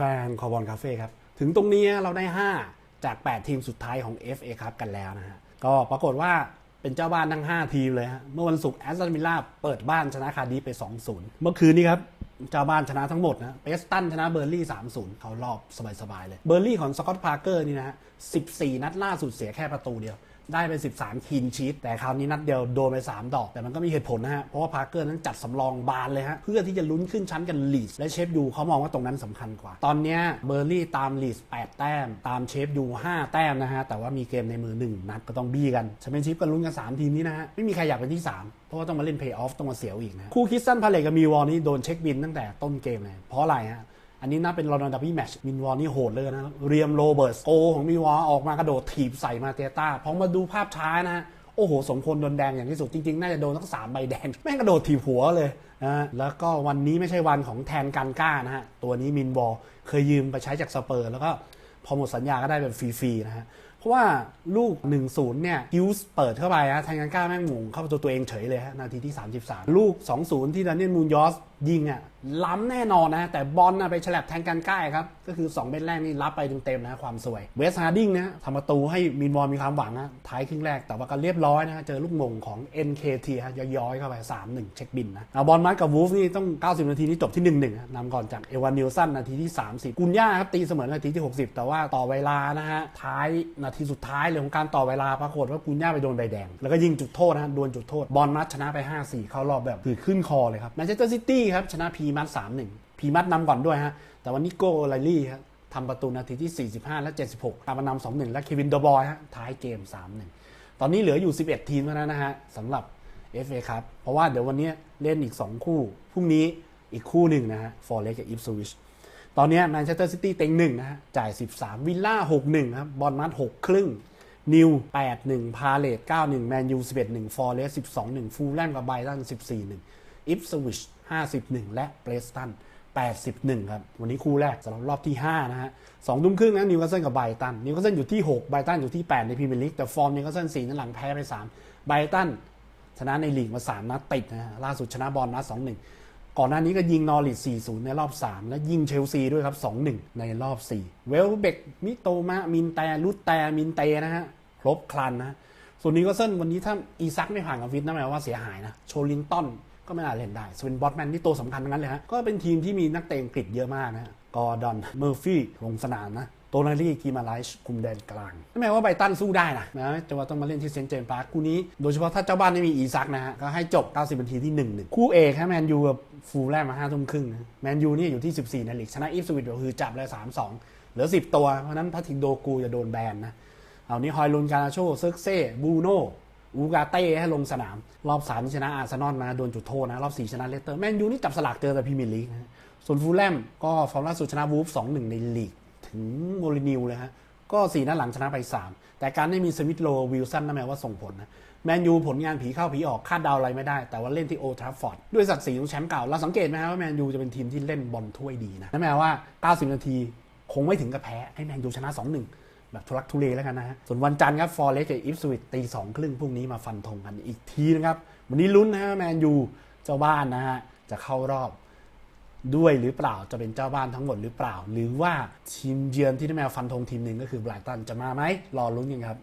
ฟนๆคอบอลคาเฟ่ครับถึงตรงนี้เราได้ 5 จาก 8 ทีมสุดท้ายของ FA ครับกันแล้วนะฮะก็ปรากฏว่าเป็นเจ้าบ้านทั้ง 5 ทีมเลยฮะเมื่อวันศุกร์แอสตันวิลล่าเปิดบ้านชนะคาดิฟไป 2-0 เมื่อคืนนี้ครับเจ้าบ้านชนะทั้งหมดนะเปสตันชนะเบอร์ลี่ 3-0 เขารอบสบายๆเลย เบอร์ลี่ของสกอตต์พาร์เกอร์นี่นะฮะ 14 นัดล่าสุดเสียแค่ประตูเดียว ได้ไป 13 คีนชีตแต่คราวนี้นัดเดียวโดนไป 3 ดอก แต่มันก็มีเหตุผลนะฮะ เพราะว่าพาร์เกอร์นั้นจัดสำรองบานเลยฮะ เพื่อที่จะลุ้นขึ้นชั้นกันลีดและเชฟยูเขามองว่าตรงนั้นสำคัญกว่า ตอนนี้เบอร์ลี่ตามลีด8แต้ม ตามเชฟยู5 แต้มนะฮะ แต่ว่ามีเกมในมือ 1 นัดก็ต้องบี้กันแชมเปี้ยนชิพก็ลุ้นกัน 3 ทีมนี้นะฮะ ไม่มีใครอยากเป็นที่ 3 เพราะว่าต้องมาเล่นเพย์ออฟต้องมาเสียวอีกนะคู่คิสตันพาเลตกับมีวอลนี่โดนเช็คบินตั้งแต่ต้นเกมเลยเพราะอะไรฮะ อันนี้น่าเป็นรอนดับบี้แมชมินวอลนี่โหดเลยนะเรียมโรเบิร์ตโกของมินวอลออกมากระโดดถีบใส่มาเตต้าพอมาดูภาพช้านะโอ้โห สมควรโดนแดงอย่างที่สุด จริงๆ น่าจะโดนทั้งสามใบแดง แม่งกระโดดถีบหัวเลยนะฮะแล้วก็วันนี้ไม่ใช่วันของแทนกันก้านะฮะ ตัวนี้มินวอลเคยยืมไปใช้จากสเปอร์ แล้วก็พอหมดสัญญาก็ได้แบบฟรีๆนะฮะเพราะว่าลูก 1-0 เนี่ยฮิวส์เปิดเข้าไปฮะแทนกันก้าแม่งหมงเข้าประตูตัวเองเฉยเลยฮะนาทีที่ 33 ลูก 2-0 ที่ดานเนียลมูนยอสยิงอะล้ำแน่นอนนะแต่บอลน่ะไปฉลับแทนกันก้าครับ ก็คือ 2 เม็ดแรกนี่รับไปเต็มๆนะความสวย เวสฮาร์ดิงนะทำประตูให้มินวอลมีความหวังนะท้ายครึ่งแรกแต่ว่าก็เรียบร้อยนะเจอลูกมงของ NKT ฮะย้อยๆเข้าไป 3-1 เช็คบินนะเอาบอลมัดกับวูฟนี่ต้อง 90 นาทีนี้จบที่ 1-1นะนำก่อนจากเอวานนิลสันนาทีที่ 30 กุนย่าครับตีเสมอนาทีที่ 60 แต่ว่าต่อเวลานะฮะท้ายนาทีสุดท้ายเลยของการต่อเวลาปรากฏว่ากุนย่าไปโดนใบแดง แล้วก็ยิงจุดโทษนะฮะดวลจุดโทษ บอลมัดชนะไป 5-4 เข้ารอบแบบคือขึ้นคอเลยครับแมนเชสเตอร์ซิตี้ครับชนะพีมัด3-1พีมัดนำก่อนด้วยฮะแต่วันนี้โก้ไลลี่ครับทำประตูนาทีที่ 45 และ 76 ตามมานำ2-1 และเควินเดอบอยฮะท้ายเกม 3-1 ตอนนี้เหลืออยู่ 11 ทีมเท่านั้นนะฮะสำหรับ FA ครับ เพราะว่าเดี๋ยววันนี้เล่นอีก 2 คู่ พรุ่งนี้อีกคู่หนึ่งนะฮะฟอร์เรสกับอิฟสวิช ตอนนี้แมนเชสเตอร์ซิตี้เต็งหนึ่งนะฮะจ่าย 13 วิลล่า 6-1 ครับบอลมัด6 ครึ่ง นิว 8-1 พาเลต9-1 แมนยู 11-1 ฟอร์เรส12-1 ฟูลแลมกับไบรตัน 14-1 อิฟสวิช 51 และเบรสตัน 81 ครับ วันนี้คู่แรกสำหรับรอบที่ 5 นะฮะสองทุ่มครึ่งนะนิวคาสเซิลกับไบรตัน นิวคาสเซิลอยู่ที่ 6 ไบรตันอยู่ที่ 8 ในพรีเมียร์ลีก แต่ฟอร์มนิวคาสเซิล4นัดหลังแพ้ไป 3 ไบรตันชนะในลีกมา 3 นัดติดนะฮะล่าสุดชนะบอลนัด2-1 ก่อนหน้านี้ก็ยิงนอริส4-0 ในรอบ 3 และยิงเชลซีด้วยครับ 2-1 ในรอบ 4 เวลเบกมิโตมะ มินแตลุตแตมินเตนะฮะ ครบครันนะ ส่วนนิวคาสเซิลวันนี้ถ้าอีซักไม่ผ่านกับฟิตนะหมายความว่าเสียหายนะ โชลินตันก็ไม่น่าเล่นได้สวินบอตแมนนี่ตัวสำคัญทั้งนั้นเลยฮะ ก็เป็นทีมที่มีนักเตะอังกฤษเยอะมากนะ กอร์ดอน เมอร์ฟี่ ลงสนามนะ โตนารีกีมาไลช์คุมแดนกลางนั่นหมายว่าไบตันสู้ได้นะนะแต่ว่าต้องมาเล่นที่เซนต์เจมส์พาร์คคู่นี้โดยเฉพาะถ้าเจ้าบ้านไม่มีอีซักนะฮะก็ให้จบ 90 นาทีที่1-1คู่เอกฮะแมนยูกับฟูลแลมมา5ทุ่มครึ่งแมนยูนี่อยู่ที่ 14ในลีกชนะอีฟสวิตก็คือจับเลย3-2 เหลือ 10 ตัว เพราะนั้นพาทิกโดกูจะโดนแบนนะเอานี้ฮอยลุนการาโชเซิร์กเซ่บูโนอูกาเต้ให้ลงสนาม รอบ3ชนะอาร์เซนอลมาโดนจุดโทษนะ รอบ4ชนะเลสเตอร์แมนยูนี่จับสลากเจอแต่พรีเมียร์ลีกส่วนฟูลแลมก็ฟอร์มล่าสุดชนะวูฟ2-1ในลีก ถึงโมลินิวเลยฮะก็4นัดหลังชนะไป 3 แต่การไม่มีสมิธโลวิลสันนั่นหมายว่าส่งผลนะแมนยูผลงานผีเข้าผีออกคาดเดาอะไรไม่ได้ แต่ว่าเล่นที่โอทราฟฟอร์ดด้วยศักดิ์ศรีของแชมป์เก่า เราสังเกตไหมครับว่าแมนยูจะเป็นทีมที่เล่นบอลถ้วยดีนะนั่นหมายว่า 90 นาทีคงไม่ถึงกับแพ้ ให้แมนยูชนะ 2-1 แบบทุลักทุเลแล้วกันนะฮะ ส่วนวันจันทร์ครับฟอร์เรสกับอิฟสวิตตีสองครึ่งพรุ่งนี้มาฟันธงกันอีกทีนะครับวันนี้ลุ้นนะฮะแมนยูเจ้าบ้านนะฮะจะเข้ารอบ ด้วยหรือเปล่าจะเป็นเจ้าบ้านทั้งหมดหรือเปล่า หรือว่าทีมเยือนที่ได้แมวฟันธงทีมหนึ่งก็คือไบรตันจะมาไหมรอลุ้นกันครับ